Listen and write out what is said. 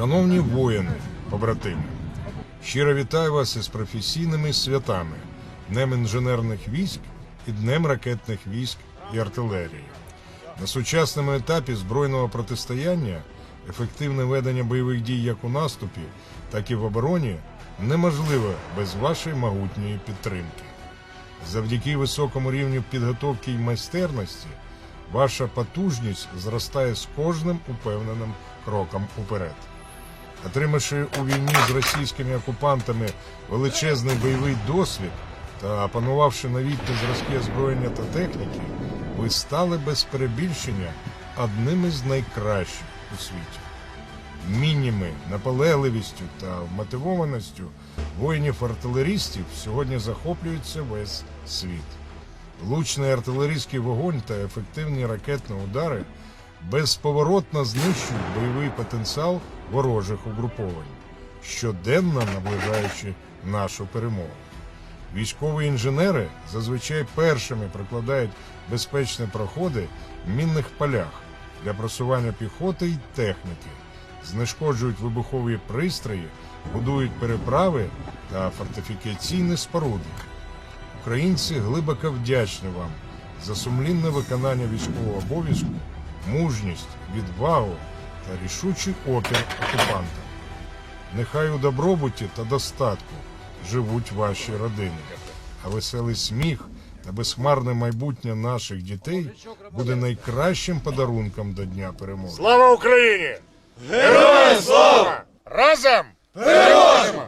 Шановні воїни, побратими, щиро вітаю вас із професійними святами, Днем інженерних військ і Днем ракетних військ і артилерії. На сучасному етапі збройного протистояння ефективне ведення бойових дій як у наступі, так і в обороні неможливе без вашої могутньої підтримки. Завдяки високому рівню підготовки і майстерності ваша потужність зростає з кожним упевненим кроком уперед. Отримавши у війні з російськими окупантами величезний бойовий досвід та опанувавши новітні зразки озброєння та техніки, ви стали без перебільшення одним із найкращих у світі. Мінніми, наполегливістю та вмотивованістю воїнів-артилерістів сьогодні захоплюється весь світ. Влучний артилерійський вогонь та ефективні ракетні удари безповоротно знищують бойовий потенціал ворожих угруповань, щоденно наближаючи нашу перемогу. Військові інженери зазвичай першими прокладають безпечні проходи в мінних полях для просування піхоти й техніки, знешкоджують вибухові пристрої, будують переправи та фортифікаційні споруди. Українці глибоко вдячні вам за сумлінне виконання військового обов'язку, мужність, відвагу та рішучий опір окупантам. Нехай у добробуті та достатку живуть ваші родини, а веселий сміх та безхмарне майбутнє наших дітей буде найкращим подарунком до Дня перемоги. Слава Україні! Героям слава! Разом! Переможемо!